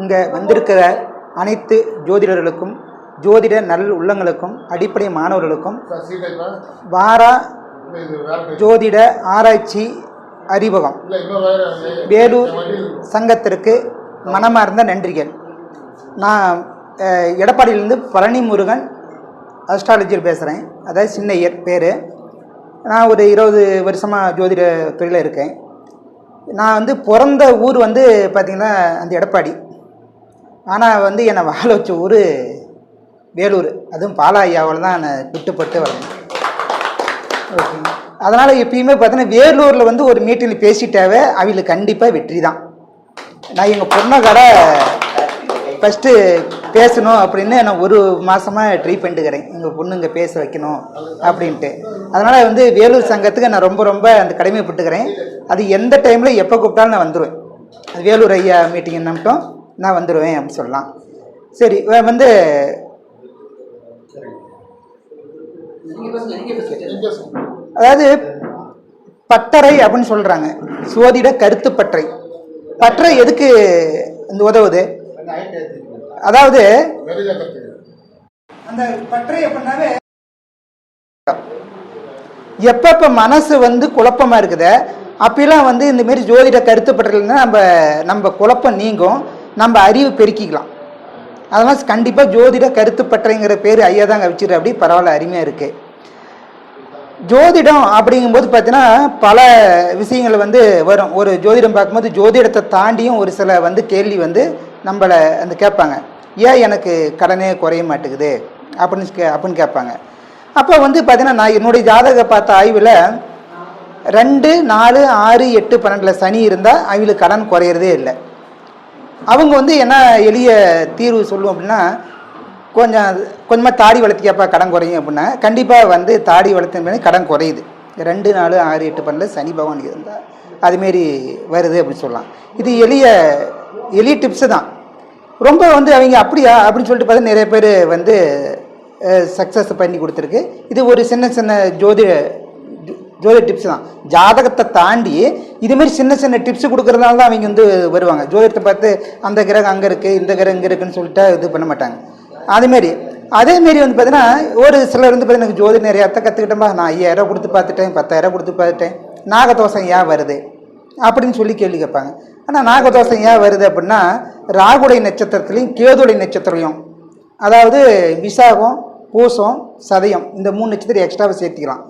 இங்கே வந்திருக்கிற அனைத்து ஜோதிடர்களுக்கும் ஜோதிட நல் உள்ளங்களுக்கும் அடிப்படை மாணவர்களுக்கும் வாரா ஜோதிட ஆராய்ச்சி அறிமுகம். வேலூர் சங்கத்திற்கு மனமார்ந்த நன்றிகள். நான் எடப்பாடியிலேருந்து பழனி முருகன் அஸ்ட்ராலஜியில் பேசுகிறேன் அதாவது சின்னையர் பேர். நான் ஒரு இருபது வருஷமாக ஜோதிட துறையில் இருக்கேன். நான் வந்து பிறந்த ஊர் வந்து பார்த்திங்கன்னா அந்த எடப்பாடி. ஆனால் வந்து என்னை வாழ வச்ச ஊர் வேலூர். அதுவும் பாலாயாவில் தான் நான் விட்டுப்பட்டு வளர்ந்தேன். ஓகே அதனால் எப்பயுமே பார்த்தீங்கன்னா வேலூரில் வந்து ஒரு மீட்டிங்கில் பேசிட்டாவே அவங்களுக்கு கண்டிப்பாக வெற்றி தான். நான் எங்கள் பொண்ணை கடை ஃபஸ்ட்டு பேசணும் அப்படின்னு நான் ஒரு மாதமாக ட்ரை பண்ணிட்டுக்கிறேன் எங்கள் பொண்ணுங்க பேச வைக்கணும் அப்படின்ட்டு. அதனால் வந்து வேலூர் சங்கத்துக்கு நான் ரொம்ப ரொம்ப அந்த கடமைப்பட்டுக்கிறேன். அது எந்த டைமில் எப்போ கூப்பிட்டாலும் நான் வந்துடுவேன் அது வேலூர் ஐயா மீட்டிங் என்னமிட்டோம் நான் வந்துடுவேன் அப்படின்னு சொல்லலாம். சரி வே- வந்து அதாவது பட்டறை அப்படின்னு சொல்கிறாங்க சோதிட கருத்து பற்றை பற்றை எதுக்கு இந்த உதவுது? அதாவது அந்த பற்றை அப்படின்னாவே எப்பப்போ மனசு வந்து குழப்பமா இருக்குது அப்பெல்லாம் வந்து இந்தமாரி ஜோதிட கருத்து பற்றலைன்னா நம்ம நம்ம குழப்பம் நீங்கும். நம்ம அறிவு பெருக்கிக்கலாம். அதனால் கண்டிப்பாக ஜோதிட கருத்துப்பற்றைங்கிற பேர் ஐயா தாங்க வச்சுரு அப்படி பரவாயில்ல அருமையாக இருக்குது ஜோதிடம் அப்படிங்கும்போது பார்த்தீங்கன்னா பல விஷயங்கள் வந்து வரும். ஒரு ஜோதிடம் பார்க்கும்போது ஜோதிடத்தை தாண்டியும் ஒரு சில வந்து கேள்வி வந்து நம்மளை அந்த கேட்பாங்க. ஏன் எனக்கு கடனே குறைய மாட்டேங்குது? அப்படின்னு கே அப்படின்னு கேட்பாங்க. அப்போ வந்து பார்த்தீங்கன்னா நான் என்னுடைய ஜாதக பார்த்த ஆய்வில் ரெண்டு நாலு ஆறு எட்டு பன்னெண்டில் சனி இருந்தால் அவங்களுக்கு கடன் குறையிறதே இல்லை. அவங்க வந்து என்ன எளிய தீர்வு சொல்லுவோம் அப்படின்னா கொஞ்சம் கொஞ்சமாக தாடி வளர்த்திக்கப்பா கடன் குறையும் அப்படின்னா கண்டிப்பாக வந்து தாடி வளர்த்த கடன் குறையுது. ரெண்டு நாலு ஆறு எட்டு பன்னில் சனி பகவான் இருந்தால் அதுமாரி வருது அப்படின்னு சொல்லலாம். இது எளிய எளிய டிப்ஸு தான். ரொம்ப வந்து அவங்க அப்படியா அப்படின்னு சொல்லிட்டு பார்த்தா நிறைய பேர் வந்து சக்ஸஸ் பண்ணி கொடுத்துருக்கு. இது ஒரு சின்ன சின்ன ஜோதிட ஜோதிட டிப்ஸ் தான் ஜாதகத்தை தாண்டி இதுமாரி சின்ன சின்ன டிப்ஸ் கொடுக்கறதுனால தான் அவங்க வந்து வருவாங்க. ஜோதிடத்தை பார்த்து அந்த கிரகம் அங்கே இருக்குது இந்த கிரகம் இங்கே இருக்குன்னு சொல்லிட்டு இது பண்ண மாட்டாங்க. அதேமாரி அதேமாரி வந்து பார்த்தீங்கன்னா ஒரு சிலர் வந்து பார்த்தீங்கன்னா எனக்கு ஜோதி நிறைய அர்த்தம் கற்றுக்கிட்டோம்பா நான் ஐயாயிரம் கொடுத்து பார்த்துட்டேன் பத்தாயிரம் கொடுத்து பார்த்துட்டேன். நாகதோஷம் ஏன் வருது? அப்படின்னு சொல்லி கேள்வி கேட்பாங்க. ஆனால் நாகதோஷம் ஏன் வருது அப்படின்னா ராகுடைய நட்சத்திரத்துலையும் கேதுடைய நட்சத்திரையும் அதாவது விசாகம் பூசம் சதயம் இந்த மூணு நட்சத்திரம் எக்ஸ்ட்ராவை சேர்த்திக்கலாம்.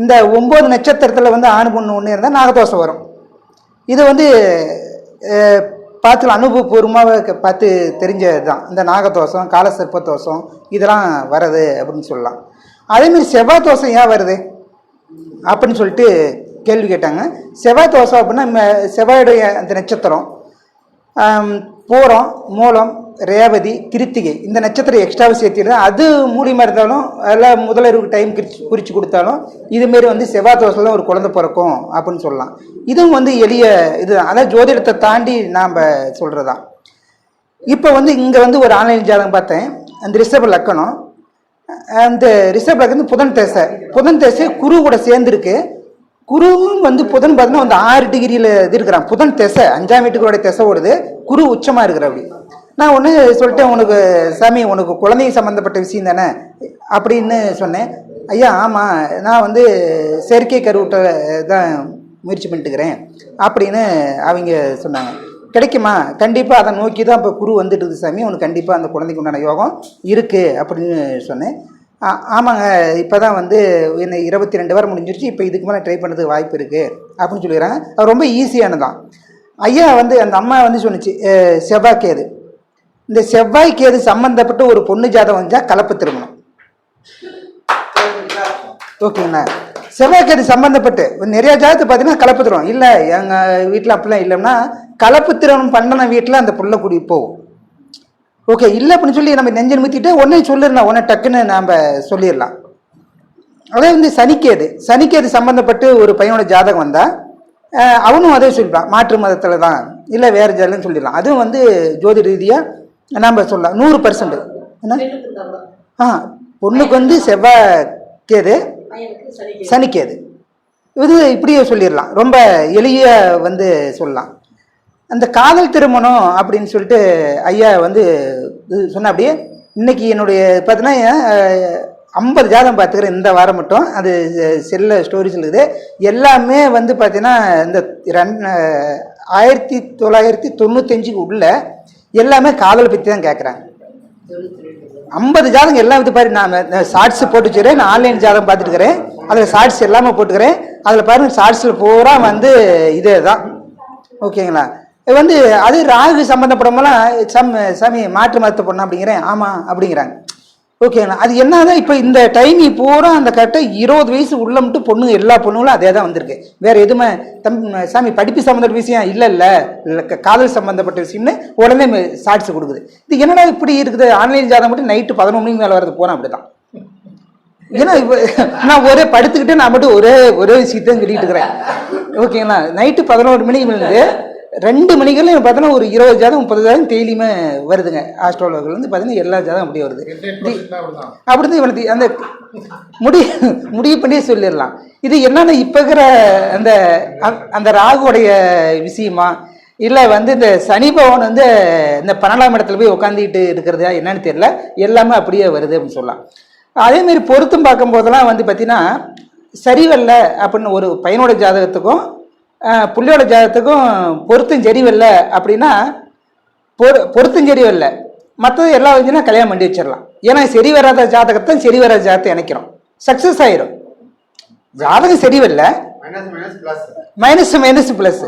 இந்த ஒம்பது நட்சத்திரத்தில் வந்து ஆண் பொண்ணு ஒன்று இருந்தால் நாகதோஷம் வரும். இது வந்து பார்த்து அனுபவபூர்வமாக க- பார்த்து தெரிஞ்சது தான் இந்த நாகதோஷம் காலசர்ப்ப தோஷம் இதெல்லாம் வருது அப்படின்னு சொல்லலாம். அதேமாரி செவ்வாய் தோஷம் ஏன் வருது? அப்படின்னு சொல்லிட்டு கேள்வி கேட்டாங்க. செவ்வாய் தோஷம் அப்படின்னா செவ்வாயுடைய அந்த நட்சத்திரம் பூரம் மூலம் ரேவதி கிருத்திகை இந்த நட்சத்திரம் எக்ஸ்ட்ராவை சேர்த்திடுது அது மூலியமாக இருந்தாலும் அதில் முதலருக்கு டைம் குறிச்சு குறித்து கொடுத்தாலும் இதுமாரி வந்து செவ்வாய் தோசையில் ஒரு குழந்தை பிறக்கும் அப்படின்னு சொல்லலாம். இதுவும் வந்து எளிய இதுதான். அதான் ஜோதிடத்தை தாண்டி நாம் சொல்கிறதான் இப்போ வந்து இங்கே வந்து ஒரு ஆன்லைன் ஜாதகம் பார்த்தேன். அந்த ரிஷப லக்கணம். அந்த ரிஷப லக்கணம் புதன் தேசை. புதன் தேசை குரு கூட சேர்ந்துருக்கு. குருவும் வந்து புதன் பார்த்தீங்கன்னா வந்து ஆறு டிகிரியில் இது இருக்கிறான். புதன் திசை அஞ்சாம் வீட்டுக்குள்ள திசை ஓடுது. குரு உச்சமாக இருக்கிற அப்படி. நான் ஒன்று சொல்லிட்டேன் உனக்கு சாமி உனக்கு குழந்தைங்க சம்மந்தப்பட்ட விஷயம் தானே? அப்படின்னு சொன்னேன். ஐயா ஆமாம் நான் வந்து செயற்கை கருவூட்ட தான் முயற்சி பண்ணிட்டுக்கிறேன் அப்படின்னு அவங்க சொன்னாங்க. கிடைக்குமா? கண்டிப்பாக அதை நோக்கி தான் இப்போ குரு வந்துட்டு இருக்குது சாமி. உனக்கு கண்டிப்பாக அந்த குழந்தைக்கு உண்டான யோகம் இருக்குது அப்படின்னு சொன்னேன். ஆ ஆமாங்க இப்போ தான் வந்து என்ன இருபத்தி ரெண்டு வாரம் முடிஞ்சிருச்சு இப்போ இதுக்கு மேலே ட்ரை பண்ணுறதுக்கு வாய்ப்பு இருக்குது அப்படின்னு சொல்லிடுறாங்க. அது ரொம்ப ஈஸியானதான் ஐயா வந்து அந்த அம்மா வந்து சொன்னிச்சு செவ்வாய்க்கு அது இந்த செவ்வாய்க்கு எது சம்பந்தப்பட்ட ஒரு பொண்ணு ஜாதகம் வந்தால் கலப்பு திருமணம். ஓகேங்கண்ணா அது சம்மந்தப்பட்டு நிறைய ஜாதகத்தை பார்த்தீங்கன்னா கலப்பு திருமணம். இல்லை எங்கள் வீட்டில் அப்படிலாம் இல்லைன்னா கலப்பு திருமணம் பண்ணன வீட்டில் அந்த புள்ள கூடி போகும். ஓகே இல்லை அப்படின்னு சொல்லி நம்ம நெஞ்சு நிமித்திட்டு உடனே சொல்லிடலாம். உடனே டக்குன்னு நாம் சொல்லிடலாம். அதே வந்து சனிக்கேது சனிக்கேது சம்மந்தப்பட்டு ஒரு பையனோட ஜாதகம் வந்தால் அவனும் அதே சொல்லிப்பான் மாற்று மதத்தில் தான் இல்லை வேறு ஜாதகம்னு சொல்லிடலாம். அதுவும் வந்து ஜோதி ரீதியாக நாம் சொல்லலாம் நூறு பர்சன்ட் என்ன? ஆ பொண்ணுக்கு வந்து செவ்வாய் கேது சனிக்கேது. இது இப்படியே சொல்லிடலாம். ரொம்ப எளிய வந்து சொல்லலாம். அந்த காதல் திருமணம் அப்படின்னு சொல்லிட்டு ஐயா வந்து இது சொன்ன அப்படியே இன்னைக்கு என்னுடைய பார்த்தீங்கன்னா ஐம்பது ஜாதகம் பார்த்துக்கிறேன் இந்த வாரம் மட்டும். அது செல்ல ஸ்டோரிஸ் இருக்குது. எல்லாமே வந்து பார்த்தீங்கன்னா இந்த ரன் ஆயிரத்தி தொள்ளாயிரத்தி தொண்ணூத்தஞ்சுக்கு உள்ள எல்லாமே காதல் பற்றி தான் கேட்குறாங்க ஐம்பது ஜாதகம் எல்லாம் இது பாரு நான் ஷார்ட்ஸ் போட்டு வச்சுக்கிறேன் நான் ஆன்லைன் ஜாதகம் பார்த்துட்டு அதில் ஷார்ட்ஸ் எல்லாமே போட்டுக்கிறேன். அதில் பாருங்க ஷார்ட்ஸில் பூரா வந்து இதே தான். ஓகேங்களா? இது வந்து அது ராகு சம்மந்தப்படமெல்லாம் சம் சாமி மாற்று மதத்தை பொண்ணு அப்படிங்கிறேன். ஆமாம் அப்படிங்கிறாங்க. ஓகேண்ணா அது என்னதான் இப்போ இந்த டைம் பூரா அந்த கரெக்டாக இருபது வயசு உள்ள மட்டும் பொண்ணுங்க எல்லா பொண்ணுங்களும் அதே தான் வந்திருக்கு. வேற எதுவுமே தம் சாமி படிப்பு சம்மந்தப்பட்ட விஷயம் இல்லை இல்லை. இல்லை க- காதல் சம்மந்தப்பட்ட விஷயம்னு உடனே சாட்சி கொடுக்குது. இது என்னடா இப்படி இருக்குது? ஆன்லைன் ஜாதகம் மட்டும் நைட்டு பதினொன்று மணிக்கு மேலே வரது போனால் அப்படி தான் ஏன்னா இப்போ நான் ஒரே படுத்துக்கிட்டு நான் மட்டும் ஒரே ஒரே விஷயத்தையும் சொல்லிட்டு இருக்கிறேன். ஓகேங்களா நைட்டு பதினோரு மணிக்கு மேலே ரெண்டு மணிக்கெல்லாம் பார்த்தோன்னா ஒரு இருபது ஜாதகம் முப்பது ஜாதகம் டெய்லியுமே வருதுங்க. ஆஸ்ட்ரோலர்கள் வந்து பார்த்தீங்கன்னா எல்லா ஜாதகம் அப்படியே வருது. அப்படி இவனுக்கு அந்த முடி முடிவு பண்ணியே சொல்லிடலாம். இது என்னன்னா இப்போ இருக்கிற அந்த அந்த- ராகுடைய விஷயமா இல்லை வந்து இந்த சனி பகவான் வந்து இந்த பன்னெண்டாம் இடத்துல போய் உட்காந்துக்கிட்டு இருக்கிறதா என்னன்னு தெரியல. எல்லாமே அப்படியே வருது அப்படின்னு சொல்லலாம். அதேமாரி பொருத்தம் பார்க்கும்போதெல்லாம் வந்து பார்த்தீங்கன்னா சரிவல்ல அப்படின்னு ஒரு பையனோட ஜாதகத்துக்கும் புள்ளியோட ஜாதகத்துக்கும் பொருத்தம் சரிவல்ல அப்படின்னா பொரு பொருத்தம் சரி வரல மற்றது எல்லாம் வந்துச்சுன்னா கல்யாணம் பண்ணி வச்சிடலாம். ஏன்னா சரி வராத ஜாதகத்தை சரி வராத ஜாதகத்தை இணைக்கிறோம். சக்ஸஸ் ஆயிரும். ஜாதகம் சரி வரல minus minus plus minus minus plus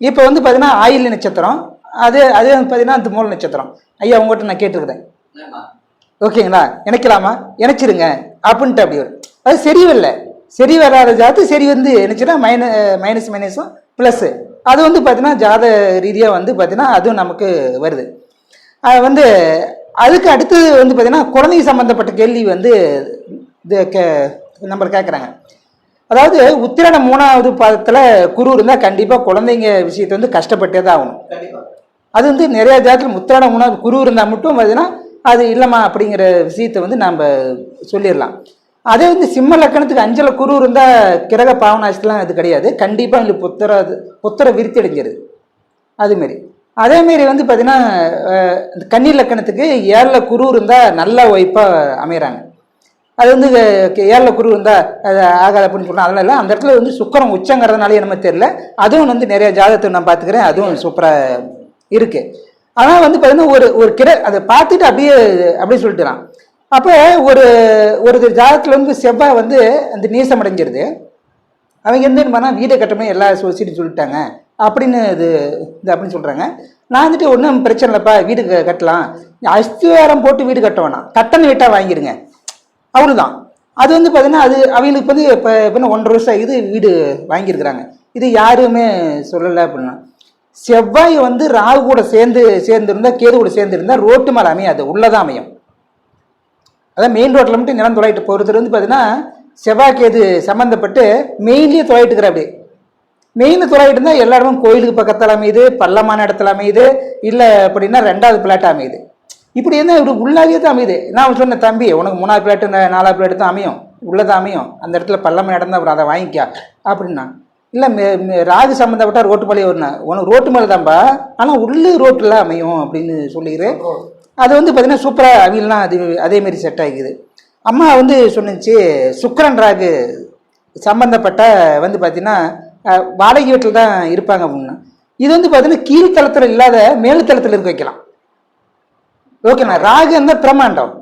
இப்போ வந்து பார்த்தீங்கன்னா ஆயில் நட்சத்திரம். அது அது வந்து பார்த்தீங்கன்னா அந்த மூல நட்சத்திரம். ஐயா உங்கள்கிட்ட நான் கேட்டிருக்கிறேன் ஓகேங்களா? இணைக்கலாமா? இணைச்சிருங்க. அப்படின்ட்டு அப்படி வரும். அது சரி வரல சரி வராத ஜாத்து சரி வந்து என்னச்சுன்னா மைன மைனஸ் மைனஸும் ப்ளஸ்ஸு அது வந்து பார்த்தீங்கன்னா ஜாத ரீதியாக வந்து பார்த்தீங்கன்னா அதுவும் நமக்கு வருது. அது வந்து அதுக்கு அடுத்தது வந்து பார்த்தீங்கன்னா குழந்தை சம்மந்தப்பட்ட கேள்வி வந்து இது கே நம்மளை கேட்குறாங்க அதாவது உத்திராட மூணாவது பாதத்தில் குரு இருந்தால் கண்டிப்பாக குழந்தைங்க விஷயத்தை வந்து கஷ்டப்பட்டே தான் ஆகணும். அது வந்து நிறைய ஜாதத்தில் முத்திராட மூணாவது குரு இருந்தால் மட்டும் பார்த்தீங்கன்னா அது இல்லைம்மா அப்படிங்கிற விஷயத்தை வந்து நாம் சொல்லிடலாம். அதே வந்து சிம்ம லக்கணத்துக்கு அஞ்சல குரு இருந்தால் கிரக பாவனாசத்துலாம் அது கிடையாது. கண்டிப்பாக எங்களுக்கு புத்திர புத்திர விருத்தி அடைஞ்சிருது அதுமாரி அதேமாரி வந்து பார்த்தீங்கன்னா இந்த கன்னி லக்கணத்துக்கு ஏழில் குரு இருந்தால் நல்ல ஒய்ஃபாக அமைகிறாங்க அது வந்து ஏழில் குரு இருந்தால் அது ஆகாது அப்படின்னு சொன்னால் அதெல்லாம் இல்லை. அந்த இடத்துல வந்து சுக்கரம் உச்சங்கிறதுனால என்னமோ தெரியல. அதுவும் வந்து நிறைய ஜாதகத்தை நான் பார்த்துக்கிறேன். அதுவும் சூப்பராக இருக்குது ஆனால் வந்து பார்த்தீங்கன்னா ஒரு ஒரு கிர அதை பார்த்துட்டு அப்படியே அப்படியே சொல்லிட்டுறான் அப்போ ஒரு ஒரு ஜாதகத்தில் வந்து செவ்வாய் வந்து அந்த நீசம் அடைஞ்சிருது. அவங்க வந்து என்ன பண்ணால் வீடை கட்டணும் எல்லா சொசிட்டி சொல்லிட்டாங்க. அப்படின்னு இது இது அப்படின்னு சொல்கிறாங்க நான் வந்துட்டு ஒன்றும் பிரச்சனை இல்லைப்பா வீடு கட்டலாம். அஸ்திவாரம் போட்டு வீடு கட்ட வேணாம். கட்டண வீட்டாக வாங்கிடுங்க அவ்வளோதான் அது வந்து பார்த்தீங்கன்னா அது அவங்களுக்கு வந்து இப்போ இப்போ ஒன்றரை வருஷம் இது வீடு வாங்கியிருக்கிறாங்க. இது யாருமே சொல்லலை அப்படின்னா. செவ்வாய் வந்து ராகு கூட சேர்ந்து சேர்ந்துருந்தா கேது கூட சேர்ந்துருந்தா ரோட்டு மேலே அமையாது. உள்ளதான் அமையும். அதான் மெயின் ரோட்டில் மட்டும் நிலம் துளையிட்டு போகிறது வந்து பார்த்தீங்கன்னா செவ்வாய்க்கேது சம்மந்தப்பட்டு மெயின்லேயே தொலைட்டுக்கிற அப்படி. மெயின் தொலைட்டு இருந்தால் எல்லா இடமும் கோயிலுக்கு பக்கத்தில் அமையுது பள்ளமான இடத்துல அமையுது இல்லை அப்படின்னா ரெண்டாவது பிளாட் அமையுது. இப்படி என்ன இப்படி உள்ளாவே தான் அமையுது. நான் சொன்னேன் தம்பி உனக்கு மூணாவது பிளாட்டு நாலாவது பிளாட்டு தான் அமையும். உள்ளதான் அமையும். அந்த இடத்துல பள்ளமான இடம் தான் அப்புறம் அதை வாங்கிக்கா அப்படின்னா. இல்லை மே ராகு சம்மந்தப்பட்ட ரோட்டு பாளையம் வரணும் உனக்கு ரோட்டு மேலே தான்ப்பா ஆனால் உள்ளே ரோட்டில் அமையும் அப்படின்னு சொல்லிடுறேன் அது வந்து பார்த்தீங்கன்னா சூப்பராக அவங்களாம் அது அதேமாரி செட் ஆகிக்குது. அம்மா வந்து சொன்னிச்சு சுக்கரன் ராகு சம்பந்தப்பட்ட வந்து பார்த்தீங்கன்னா வாடகை வீட்டில் தான் இருப்பாங்க அப்படின்னா இது வந்து பார்த்தீங்கன்னா கீழ்த்தளத்தில் இல்லாத மேல்தளத்தில் இருக்க வைக்கலாம். ஓகேண்ணா ராகு இருந்தால் பிரமாண்டம்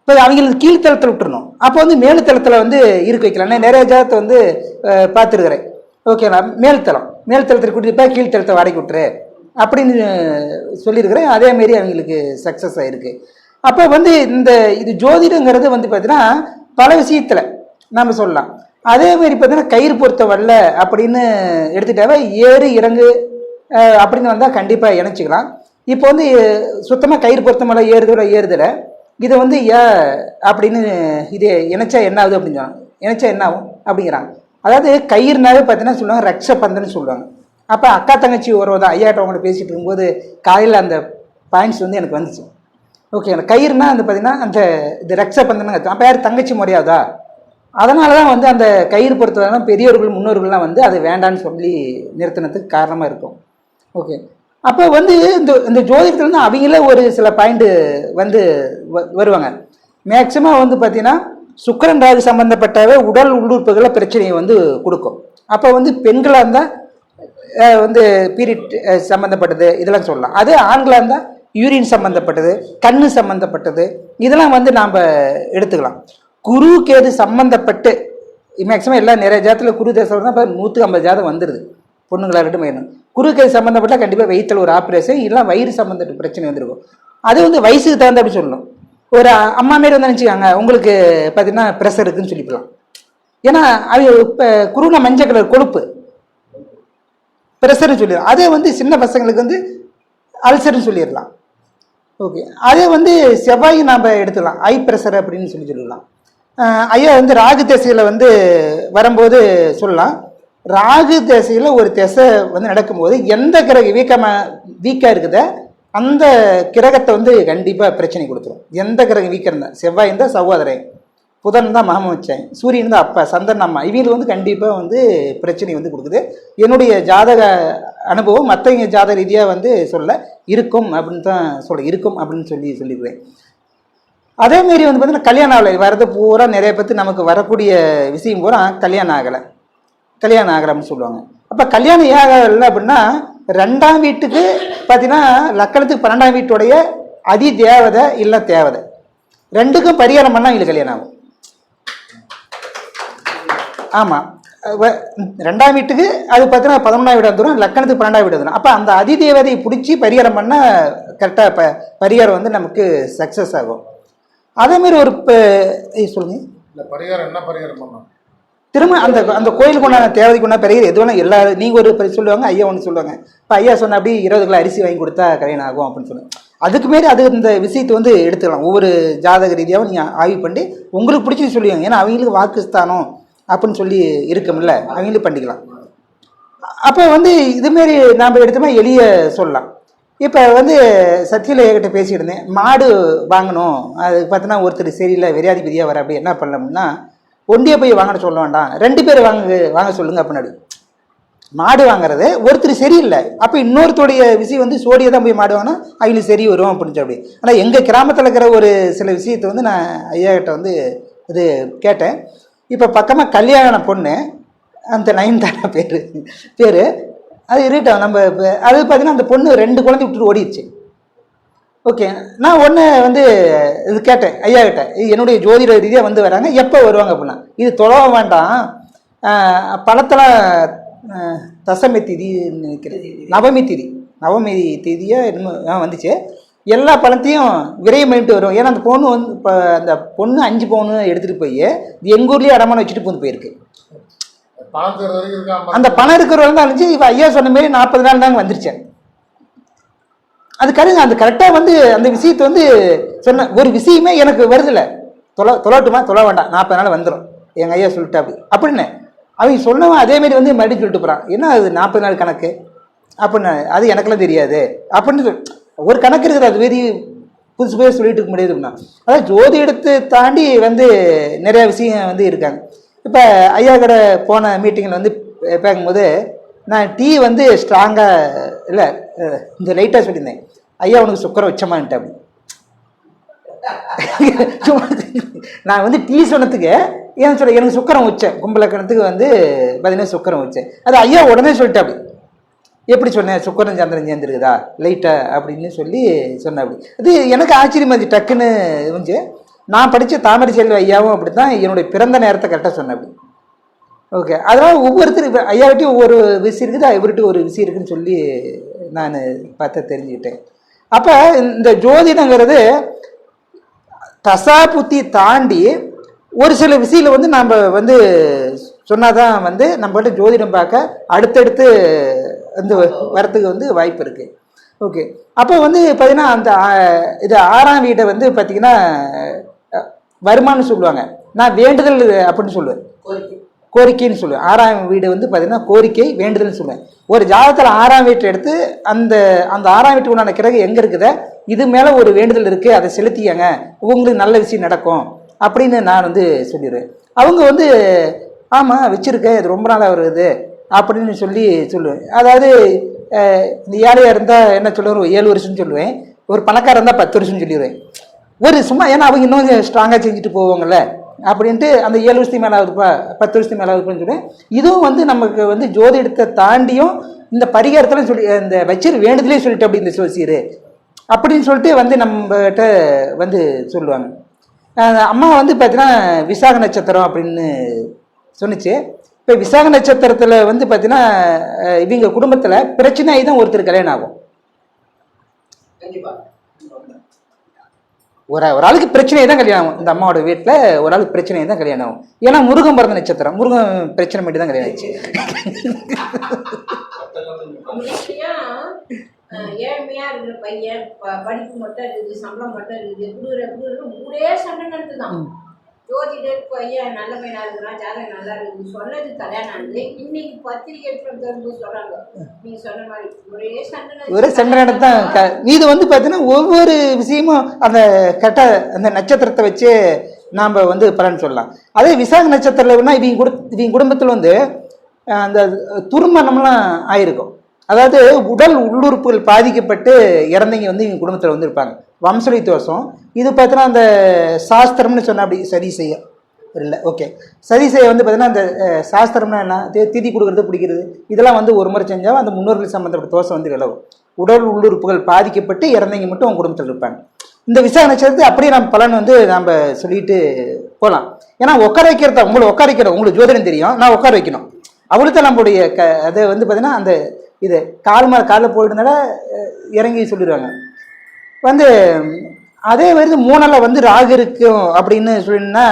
இப்போ அவங்களுக்கு கீழ்த்தளத்தில் விட்டுருணும் அப்போ வந்து மேல்தளத்தில் வந்து இருக்க வைக்கலாம். நான் நிறைய ஜாதத்தை வந்து பார்த்துருக்குறேன். ஓகேண்ணா மேல்தளம் மேல்தளத்தில் கூட்டிட்டு போய் கீழ்த்தளத்தை வாடகை விட்டுரு. அப்படின்னு சொல்லியிருக்கிறேன். அதேமாரி அவங்களுக்கு சக்ஸஸ் ஆகிருக்கு அப்போ வந்து இந்த இது ஜோதிடங்கிறது வந்து பார்த்தீங்கன்னா பல விஷயத்தில் நம்ம சொல்லலாம். அதேமாரி பார்த்தீங்கன்னா கயிறு பொறுத்த வரல அப்படின்னு எடுத்துட்டாவே ஏறு இறங்கு அப்படின்னு வந்தால் கண்டிப்பாக இணைச்சிக்கலாம். இப்போ வந்து சுத்தமாக கயிறு பொறுத்த மேலே ஏறுதோட ஏறுதல. இதை வந்து ஏ அப்படின்னு இது இணைச்சா என்ன ஆகுது அப்படின்னு சொல்லுவாங்க இணைச்சா என்ன ஆகும்? அப்படிங்கிறாங்க. அதாவது கயிறுனாவே பார்த்தீங்கன்னா சொல்லுவாங்க ரக்ஷ பந்தன்னு சொல்லுவாங்க. அப்போ அக்கா தங்கச்சி உறவு தான் ஐயாட்ட அவங்கள்ட்ட பேசிகிட்டு இருக்கும்போது காலையில் அந்த பாயிண்ட்ஸ் வந்து எனக்கு வந்துச்சு. ஓகே அந்த கயிறுனா வந்து பார்த்தீங்கன்னா அந்த இது ரக்ஷ பந்தனம் அப்போ யார்? தங்கச்சி முறையாதா அதனால தான் வந்து அந்த கயிறு பொறுத்தவரை பெரியவர்கள் முன்னோர்கள்லாம் வந்து அது வேண்டான்னு சொல்லி நிறுத்தினதுக்கு காரணமாக இருக்கும். ஓகே அப்போ வந்து இந்த இந்த ஜோதிடத்தில் வந்து அவங்களே ஒரு சில பாயிண்ட்டு வந்து வ- வருவாங்க. மேக்சிமம் வந்து பார்த்தீங்கன்னா சுக்கரன் ராகு சம்மந்தப்பட்டவே உடல் உள்ளுறுப்புகளை பிரச்சனையை வந்து கொடுக்கும். அப்போ வந்து பெண்களாக இருந்தால் வந்து பீரியட் சம்மந்தப்பட்டது இதெல்லாம் சொல்லலாம். அது ஆண்களாக இருந்தால் யூரின் சம்மந்தப்பட்டது கண்ணு சம்மந்தப்பட்டது இதெல்லாம் வந்து நாம் எடுத்துக்கலாம். குரு கேது சம்மந்தப்பட்டு மேக்ஸிமம் எல்லாம் நிறைய ஜாதத்தில் குரு தேசம் தான் இப்போ நூற்றுக்கு ஐம்பது ஜாதம் வந்துடுது பொண்ணுங்களாக இருக்கட்டும் வேணும் குரு கேது சம்மந்தப்பட்டால் கண்டிப்பாக வயிற்றில் ஒரு ஆப்ரேஷன் இல்லை வயிறு சம்மந்தப்பட்ட பிரச்சனை வந்துருக்கும். அது வந்து வயசுக்கு தகுந்த அப்படி சொல்லணும். ஒரு அம்மா மாரி வந்து நினச்சிக்காங்க உங்களுக்கு பார்த்தீங்கன்னா ப்ரெஷர் இருக்குன்னு சொல்லிக்கலாம். ஏன்னா அது இப்போ குருனா மஞ்சள் கலர் கொழுப்பு. ப்ரெஷர்னு சொல்லிடலாம். அதே வந்து சின்ன பசங்களுக்கு வந்து அல்சர்னு சொல்லிடலாம். ஓகே அதே வந்து செவ்வாய் நாம் எடுத்துக்கலாம். ஐ ப்ரெஷர் அப்படின்னு சொல்லி சொல்லலாம் ஐயா வந்து ராகு திசையில் வந்து வரும்போது சொல்லலாம். ராகு திசையில் ஒரு திசை வந்து நடக்கும்போது எந்த கிரக வீக்கமாக வீக்காக இருக்குதோ அந்த கிரகத்தை வந்து கண்டிப்பாக பிரச்சனை கொடுத்துரும். எந்த கிரகம் வீக்கம் இருந்தால் செவ்வாய் இருந்தால் சகோதரன். புதன் தான் மகம வச்சேன் சூரியன் தான் அப்பா சந்திரன் அம்மா. இவங்களுக்கு வந்து கண்டிப்பாக வந்து பிரச்சனை வந்து கொடுக்குது. என்னுடைய ஜாதக அனுபவம் மற்றவங்க ஜாதக ரீதியாக வந்து சொல்ல இருக்கும் அப்படின்னு தான் சொல்ல இருக்கும் அப்படின்னு சொல்லி சொல்லிடுவேன் அதேமாரி வந்து பார்த்தீங்கன்னா கல்யாணம் ஆகலை. வரது பூரா நிறைய பேர்த்து நமக்கு வரக்கூடிய விஷயம் பூரா கல்யாணம் ஆகலை. கல்யாணம் ஆகலைன்னு சொல்லுவாங்க. அப்போ கல்யாணம் ஏன் ஆகலை அப்படின்னா ரெண்டாம் வீட்டுக்கு பார்த்தீங்கன்னா லக்கணத்துக்கு பன்னெண்டாம் வீட்டுடைய அதி தேவதை இல்லை தேவதை. ரெண்டுக்கும் பரிகாரம் பண்ணால் எங்களுக்கு கல்யாணம் ஆகும். ஆமாம் ரெண்டாம் வீட்டுக்கு அது பார்த்தீங்கன்னா பதினொன்றாம் வீடு வந்துடும் லக்கணத்துக்கு பன்னெண்டாம் வீடு வந்துடும் அப்போ அந்த அதிதேவதையை பிடிச்சி பரிகாரம் பண்ணால் கரெக்டாக ப பரிகாரம் வந்து நமக்கு சக்ஸஸ் ஆகும். அதேமாரி ஒரு சொல்லுங்க. இல்ல பரிகாரம் என்ன பரிகாரம் பண்ணணும்? திரும்ப அந்த அந்த கோயிலுக்கு உண்டான தேவைக்கு உண்டான பரிகாரம் எது வேணால் எல்லா நீங்கள் ஒரு பரி சொல்லுவாங்க ஐயா ஒன்று சொல்லுவாங்க. இப்போ ஐயா சொன்ன அப்படி இருபது கிலோ அரிசி வாங்கி கொடுத்தா கல்யாணம் ஆகும் அப்படின்னு சொல்லுவாங்க. அதுக்கு மாரி அது இந்த விஷயத்தை வந்து எடுத்துக்கலாம். ஒவ்வொரு ஜாதக ரீதியாகவும் நீங்கள் ஆய்வு பண்ணி உங்களுக்கு பிடிச்சது சொல்லுவாங்க ஏன்னா அவங்களுக்கு வாக்குஸ்தானம் அப்படின்னு சொல்லி இருக்கும்ல அவங்களும் பண்ணிக்கலாம். அப்போ வந்து இதுமாரி நாம் எடுத்தோம்னா எளிய சொல்லலாம். இப்போ வந்து சத்தியில் என்கிட்ட பேசிகிட்டு இருந்தேன் மாடு வாங்கணும் அது பார்த்தினா ஒருத்தர் சரியில்லை விரியாதிபதியாக வர அப்படி என்ன பண்ணலாம்னா ஒண்டியே போய் வாங்கின சொல்ல வேண்டாம் ரெண்டு பேர் வாங்க வாங்க சொல்லுங்க அப்படின்னாடி மாடு வாங்குறது ஒருத்தர் சரியில்லை அப்போ இன்னொருத்தருடைய விஷயம் வந்து சோடியை தான் போய் மாடு வாங்கினா அவங்களுக்கு சரி வரும் அப்படின்னு சொல்லி ஆனால் எங்கள் கிராமத்தில் இருக்கிற ஒரு சில விஷயத்தை வந்து நான் ஐயா கிட்ட வந்து இது கேட்டேன். இப்போ பக்கமாக கல்யாண பொண்ணு அந்த நயன்தாரா பேர் பேர் அது இருக்கட்டும் நம்ம அது பார்த்தீங்கன்னா அந்த பொண்ணு ரெண்டு குழந்தை விட்டுட்டு ஓடிடுச்சு ஓகே நான் ஒன்று வந்து இது கேட்டேன் ஐயா கிட்ட. இது என்னுடைய ஜோதிட ரீதியாக வந்து வராங்க எப்போ வருவாங்க அப்படின்னா. இது தொலைவ வேண்டாம். பழத்தெல்லாம் தசமி திதி நினைக்கிறேன். நவமி திதி. நவமி திதியாக என்னமோ ஆ, வந்துச்சு. எல்லா பழத்தையும் விரயம் பண்ணிட்டு வரும் ஏன்னா அந்த பொண்ணு வந்து இப்போ அந்த பொண்ணு அஞ்சு பவுனு எடுத்துகிட்டு போய் எங்கள் ஊர்லேயே அடமான வச்சுட்டு போந்து போயிருக்கு. அந்த பணம் இருக்கிறவங்க தான் இருந்துச்சு. இப்போ ஐயா சொன்ன மாரி நாற்பது நாள் தாங்க வந்துருச்சேன் அது கருங்க அந்த கரெக்டாக வந்து அந்த விஷயத்தை வந்து சொன்ன ஒரு விஷயமே எனக்கு வருதில்ல. தொலை தொலைட்டுமா? தொலை வேண்டாம். நாற்பது நாள் வந்துடும் எங்கள் ஐயா சொல்லிட்டா அப்படி. அப்படின்னு அவங்க சொன்னவன் அதேமாரி வந்து மறுபடியும் சொல்லிட்டு போகிறான் என்ன அது நாற்பது நாள் கணக்கு? அப்படின்னு அது எனக்கெல்லாம் தெரியாது. அப்படின்னு ஒரு கணக்கு இருக்குது அது வெறி புதுசு புதுசு சொல்லிட்டு இருக்க முடியாது அப்படின்னா. அதாவது ஜோதி எடுத்து தாண்டி வந்து நிறையா விஷயம் வந்து இருக்காங்க. இப்போ ஐயா கடை போன மீட்டிங்கில் வந்து பேக்கும்போது நான் டீ வந்து ஸ்ட்ராங்காக இல்லை இந்த லைட்டாக சொல்லியிருந்தேன். ஐயா உனக்கு சுக்கரம் வச்சமான்ட்டு அப்படி நான் வந்து டீ சொன்னதுக்கு ஏன் சொல்ல எனக்கு சுக்கரம் வச்சேன் கும்பலக்கணத்துக்கு வந்து பார்த்தீங்கன்னா சுக்கரம் வச்சேன் அது ஐயா உடனே சொல்லிட்டேன் அப்படி எப்படி சொன்னேன்? சுக்கரன் சந்திரன் சேர்ந்துருக்குதா? லைட்டாக அப்படின்னு சொல்லி சொன்னேன் அப்படி. அது எனக்கு ஆச்சரியமா இருந்துச்சு டக்குன்னு இருந்துச்சு நான் படித்த தாமரை செல்வி ஐயாவும் அப்படி தான் என்னுடைய பிறந்த நேரத்தை கரெக்டாக சொன்னேன் அப்படி. ஓகே அதனால் ஒவ்வொருத்தர் இப்போ ஐயாவிட்டையும் ஒவ்வொரு விஷயம் இருக்குது? இவர்கிட்ட ஒரு விஷயம் இருக்குதுன்னு சொல்லி நான் பார்த்து தெரிஞ்சுக்கிட்டேன். அப்போ இந்த ஜோதிடங்கிறது தசா புத்தி தாண்டி ஒரு சில விஷயத்தில் வந்து நம்ம வந்து சொன்னாதான் வந்து நம்மகிட்ட ஜோதிடம் பார்க்க அடுத்தடுத்து வந்து வரத்துக்கு வந்து வாய்ப்பு இருக்குது ஓகே அப்போ வந்து பார்த்தீங்கன்னா அந்த இது ஆறாம் வீடை வந்து பார்த்தீங்கன்னா அஹ், வருமானம்னு சொல்லுவாங்க. நான் வேண்டுதல் அப்படின்னு சொல்லுவேன். கோரிக்கைன்னு சொல்லுவேன். ஆறாம் வீடு வந்து பார்த்தீங்கன்னா கோரிக்கை வேண்டுதல்னு சொல்லுவேன். ஒரு ஜாதகத்தில் ஆறாம் வீட்டை எடுத்து அந்த அந்த ஆறாம் வீட்டுக்கு உண்டான கிரகம் எங்கே இருக்குதோ இது மேலே ஒரு வேண்டுதல் இருக்குது அதை செலுத்தியாங்க உங்களுக்கு நல்ல விஷயம் நடக்கும் அப்படின்னு நான் வந்து சொல்லிடுவேன். அவங்க வந்து ஆமாம் வச்சுருக்கேன் இது ரொம்ப நாளாக வருது அப்படின்னு சொல்லி சொல்லுவேன். அதாவது இந்த ஏழையாக இருந்தால் என்ன சொல்லுவேன் ஏழு வருஷம்னு சொல்லுவேன். ஒரு பணக்காரர் இருந்தால் பத்து வருஷம்னு சொல்லிடுவேன். ஒரு சும்மா ஏன்னா அவங்க இன்னும் ஸ்ட்ராங்காக செஞ்சுட்டு போவாங்கள்ல அப்படின்ட்டு அந்த ஏழு வருஷத்துக்கு மேலே ஆகுதுப்பா பத்து வருஷத்துக்கு மேலே ஆகுதுப்பான்னு சொல்லுவேன். இதுவும் வந்து நமக்கு வந்து ஜோதிடத்தை தாண்டியும் இந்த பரிகாரத்தில் சொல்லி இந்த வச்சிரு வேண்டுதலே சொல்லிட்டு அப்படி இந்த சோசியர் அப்படின்னு சொல்லிட்டு வந்து நம்மகிட்ட வந்து சொல்லுவாங்க. அம்மா வந்து பார்த்தீங்கன்னா விசாக நட்சத்திரம் அப்படின்னு சொன்னுச்சு. இப்போ விசாக நட்சத்திரத்தில் வந்து பார்த்தீங்கன்னா இவங்க குடும்பத்தில் பிரச்சனை ஆகி தான் ஒருத்தர் கல்யாணம் ஆகும். ஒரு ஒரு ஆளுக்கு பிரச்சனை தான் கல்யாணம் ஆகும். இந்த அம்மாவோட வீட்டில் ஒரு ஆளுக்கு பிரச்சனை தான் கல்யாணம் ஆகும். ஏன்னா முருகன் பிறந்த நட்சத்திரம். முருகன் பிரச்சனை மட்டும் தான் கல்யாணம் ஆச்சு ஏழ்மையா இருக்கிற பையன் படிப்பு மட்டும் இருக்குது சம்பளம் மட்டும் இருக்குது குடுக்குற குடுக்குற ஊரே சண்டை நடத்துதான். ஜோதிடர் பையன் நல்ல பையனா இருக்கிறான் ஜாதகம் நல்லா இருக்குது. சொன்னது கல்யாணம் ஆனது இன்னைக்கு பத்திரிகை எடுத்துட்டு வரும்போது சொல்றாங்க. நீங்க சொன்ன மாதிரி ஒரே சண்டை. ஒரு சண்டை நடத்தான் இது வந்து பார்த்தீங்கன்னா ஒவ்வொரு விஷயமும் அந்த கட்ட அந்த நட்சத்திரத்தை வச்சு நாம் வந்து பலன் சொல்லலாம். அதே விசாக நட்சத்திரம்னா இவங்க குடு இவங்க குடும்பத்தில் வந்து அந்த துர்மணம்லாம் ஆயிருக்கும். அதாவது உடல் உள்ளுறுப்புகள் பாதிக்கப்பட்டு இறந்தவங்க வந்து இவங்க குடும்பத்தில் வந்து இருப்பாங்க வம்சலி தோஷம் இது பார்த்தீங்கன்னா அந்த சாஸ்திரம்னு சொன்னால் அப்படி சரி செய்ய இல்லை ஓகே சரி செய்ய வந்து பார்த்தீங்கன்னா அந்த சாஸ்திரம்னா என்ன? திதி கொடுக்குறது பிடிக்கிறது. இதெல்லாம் வந்து ஒரு முறை செஞ்சால் அந்த முன்னோர்கள் சம்மந்தப்பட்ட தோஷம் வந்து விளவும் உடல் உள்ளுறுப்புகள் பாதிக்கப்பட்டு இறந்தவங்க மட்டும் அவங்க குடும்பத்தில் இருப்பாங்க. இந்த விசாரணை சேர்த்து அப்படியே நம்ம பலன் வந்து நாம் சொல்லிட்டு போகலாம் ஏன்னா உட்கார வைக்கிறத உங்களை உட்கார வைக்கிறோம் உங்களுக்கு ஜோதிடம் தெரியும். நான் உட்கார வைக்கணும். அவளுக்கு நம்மளுடைய க அதை வந்து பார்த்தீங்கன்னா அந்த இது கால் மேலே காலில் போயிட்டனால இறங்கி சொல்லிடுவாங்க. வந்து அதே மாதிரி மூணில் வந்து ராகு இருக்கும் அப்படின்னு சொல்லினா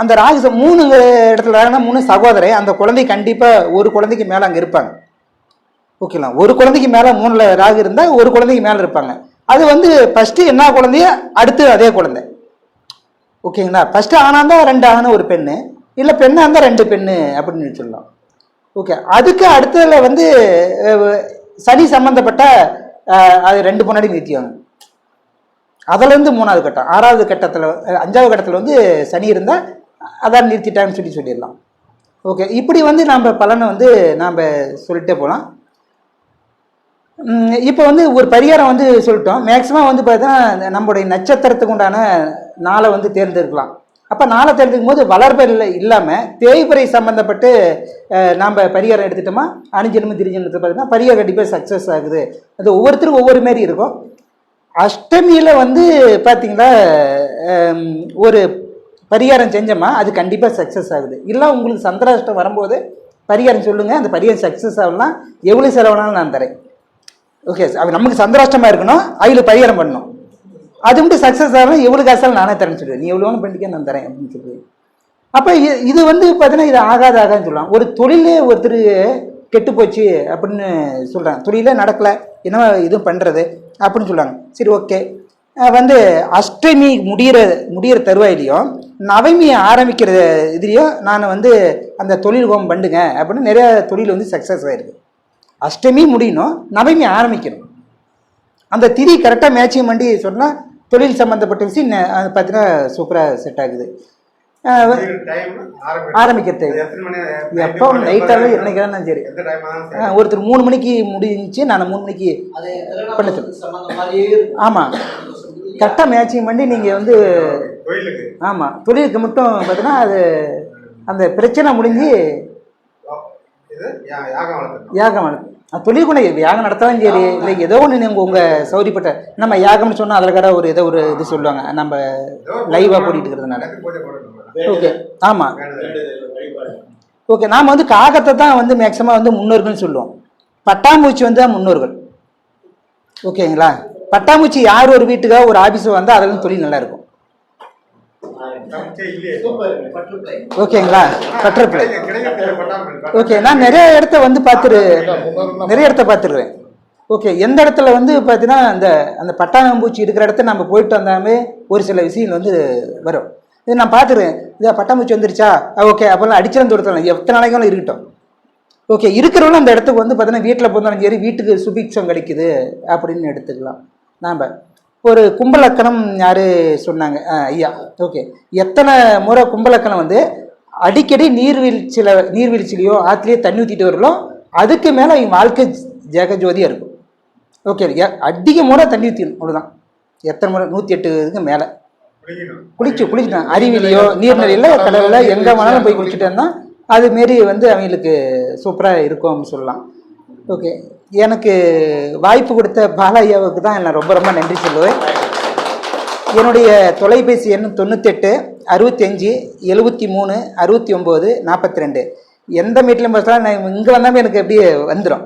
அந்த ராகு மூணுங்கிற மூணு இடத்துல ராகுனா மூணு சகோதரி அந்த குழந்தை கண்டிப்பாக ஒரு குழந்தைக்கு மேலே அங்கே இருப்பாங்க. ஓகேங்களா? ஒரு குழந்தைக்கு மேலே மூணில் ராகு இருந்தால் ஒரு குழந்தைக்கு மேலே இருப்பாங்க. அது வந்து ஃபஸ்ட்டு என்ன குழந்தையோ அடுத்து அதே குழந்தை. ஓகேங்களா? ஃபஸ்ட்டு ஆணாக இருந்தால் ரெண்டு ஆகணும் ஒரு பெண்ணு. இல்லை பெண்ணாக இருந்தால் ரெண்டு பெண்ணு அப்படின்னு சொல்லலாம் ஓகே அதுக்கு அடுத்ததில் வந்து சனி சம்மந்தப்பட்ட அது ரெண்டு முன்னாடி நிறுத்திவாங்க அதுலேருந்து மூணாவது கட்டம். ஆறாவது கட்டத்தில் அஞ்சாவது கட்டத்தில் வந்து சனி இருந்தால் அதான் நிறுத்திட்டான்னு சொல்லி சொல்லிடலாம். ஓகே இப்படி வந்து நாம் பலனை வந்து நாம் சொல்லிட்டே போகலாம் இப்போ வந்து ஒரு பரிகாரம் வந்து சொல்லிட்டோம். மேக்ஸிமம் வந்து பார்த்தீங்கன்னா நம்மளுடைய நட்சத்திரத்துக்கு உண்டான நாளை வந்து தேர்ந்தெடுக்கலாம். அப்போ நாளை தெரிஞ்சுக்கும் போது வளர்பில் இல்லாமல் தேய்பறை சம்மந்தப்பட்டு நாம் பரிகாரம் எடுத்துட்டோமா? அணிஜன்ம திரிஜன்மத்தில் பார்த்தீங்கன்னா பரிகாரம் கண்டிப்பாக சக்ஸஸ் ஆகுது. அது ஒவ்வொருத்தருக்கும் ஒவ்வொரு மாரி இருக்கும். அஷ்டமியில் வந்து பார்த்தீங்களா ஒரு பரிகாரம் செஞ்சோமா அது கண்டிப்பாக சக்ஸஸ் ஆகுது. இல்லை உங்களுக்கு சந்திராஷ்டம் வரும்போது பரிகாரம் சொல்லுங்கள் அந்த பரிகாரம் சக்ஸஸ் ஆகலாம் எவ்வளோ செலவுனாலும் நான் தரேன். ஓகே அது நமக்கு சந்திராஷ்டமாக இருக்கணும் அதில் பரிகாரம் பண்ணணும். அது மட்டும் சக்ஸஸ் ஆகலாம் எவ்வளோ காசாலும் நானே தரேன்னு சொல்லுவேன் நீ எவ்வளோ பண்ணிக்க நான் தரேன் அப்படின்னு சொல்லுவேன் அப்போ இது இது வந்து பார்த்தீங்கன்னா இது ஆகாது ஆகாதுன்னு சொல்லலாம் ஒரு தொழிலே ஒருத்தர் கெட்டு போச்சு அப்படின்னு சொல்கிறாங்க தொழிலே நடக்கலை என்ன இதுவும் பண்ணுறது அப்படின்னு சொல்கிறாங்க சரி ஓகே வந்து அஷ்டமி முடிகிற முடிகிற தருவாயிலையும் நவமி ஆரம்பிக்கிற இதுலேயும் நான் வந்து அந்த தொழில் ஹோம் பண்ணுங்க அப்படின்னு நிறையா தொழில் வந்து சக்ஸஸ் ஆகிருக்கு அஷ்டமி முடியணும் நவமி ஆரம்பிக்கணும். அந்த திதி கரெக்டாக மேட்சிங் பண்ணி சொன்னால் தொழில் சம்மந்தப்பட்ட விஷயம் அது பார்த்தீங்கன்னா சூப்பராக செட் ஆகுது. ஆரம்பிக்கிறது. எப்போ நைட்டாலும் என்னைக்காலும் சரி. ஒருத்தர் மூணு மணிக்கு முடிஞ்சுச்சு நான் மூணு மணிக்கு அது திருமணம் பண்ண சொல்லு. சம்பந்தம் மாதிரியே இருக்கும். ஆமாம் கரெக்டாக மேட்சிங் பண்ணி நீங்கள் வந்து ஆமாம் தொழிலுக்கு மட்டும் பார்த்தீங்கன்னா அது அந்த பிரச்சனை முடிஞ்சு யாகம் வளர்த்துறோம் கூட யாகம் நடத்தாலும் சரி இல்லை ஏதோ ஒன்று நீங்கள் உங்கள் சௌரியப்பட்ட நம்ம யாகம்னு சொன்னால் அதில் கூட ஒரு ஏதோ ஒரு இது சொல்லுவாங்க. நம்ம லைவாக போட்டிட்டு இருக்கிறதுனால. ஓகே ஆமாம். ஓகே நாம் வந்து காகத்தை தான் வந்து மேக்ஸிமம் வந்து முன்னோர்கள்னு சொல்லுவோம். பட்டாம்பூச்சி வந்து முன்னோர்கள். ஓகேங்களா பட்டாம்பூச்சி யார் ஒரு வீட்டுக்கா ஒரு ஆஃபீஸ் வந்தால் அதில் தொழில் நல்லா ஓகேங்களா? பட்டர்ஃப்ளை ஓகே நான் நிறைய இடத்த வந்து பார்த்துரு நிறைய இடத்த பார்த்துருவேன். ஓகே எந்த இடத்துல வந்து பார்த்தீங்கன்னா அந்த அந்த பட்டாம்பூச்சி இருக்கிற இடத்த நம்ம போயிட்டு வந்தாமே ஒரு சில விஷயங்கள் வந்து வரும். இது நான் பார்த்துருவேன். இதா பட்டாம்பூச்சி வந்துருச்சா? ஓகே அப்போல்லாம் அடிச்சிடம் தொடுத்தலாம் எத்தனை நாளைக்கும் இருக்கட்டும். ஓகே இருக்கிறவங்களும் அந்த இடத்துக்கு வந்து பார்த்தீங்கன்னா வீட்டில் போனாலும் சரி வீட்டுக்கு சுபிக்ஷம் கிடைக்குது அப்படின்னு எடுத்துக்கலாம். நாம் ஒரு கும்பலக்கணம் யார் சொன்னாங்க? ஆ, ஐயா. ஓகே எத்தனை முறை கும்பலக்கணம் வந்து அடிக்கடி நீர்வீழ்ச்சியில் நீர்வீழ்ச்சிலையோ ஆற்றுலையோ தண்ணி ஊற்றிட்டு வரலோ அதுக்கு மேலே அவங்க வாழ்க்கை ஜெகஜோதியாக இருக்கும். ஓகே அதிக முறை தண்ணி ஊற்றிடணும் அவ்வளோதான் எத்தனை முறை? நூற்றி எட்டு இதுக்கு மேலே. குளிச்சு குளிச்சுட்டான் அருவிலையோ நீர்நிலையில் கடலில் எங்கே வேணாலும் போய் குளிச்சுட்டேன்னா அது மாரி வந்து அவங்களுக்கு சூப்பராக இருக்கும் அப்படின்னு சொல்லலாம். ஓகே எனக்கு வாய்ப்பு கொடுத்த பாலையாவுக்கு தான் நான் ரொம்ப ரொம்ப நன்றி சொல்லுவேன். என்னுடைய தொலைபேசி எண் தொண்ணூத்தெட்டு அறுபத்தஞ்சி எழுபத்தி மூணு அறுபத்தி ஒம்பது நாற்பத்தி ரெண்டு எந்த மீட்டிலும் பேசலாம் நான் இங்கே வந்தாமல் எனக்கு அப்படியே வந்துடும்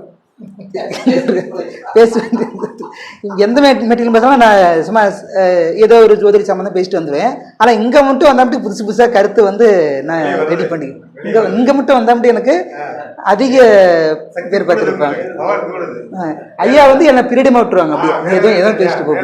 பேசுவேன் எந்த மீட் மீட்டிலும் பேசலாம் நான் சும்மா ஏதோ ஒரு ஜோதிட சம்மந்தம் பேசிட்டு வந்துடுவேன் ஆனால் இங்கே மட்டும் வந்தாமட்டு புதுசு புதுசாக கருத்து வந்து நான் ரெடி பண்ணி இங்கே இங்கே மட்டும் வந்தாமட்டு எனக்கு அதிக பேர் பார்த்துருப்பாங்க ஐயா வந்து என்னை பீரியடமாக விட்டுருவாங்க. அப்படியே எதுவும் எதுவும் பேசிட்டு போகும்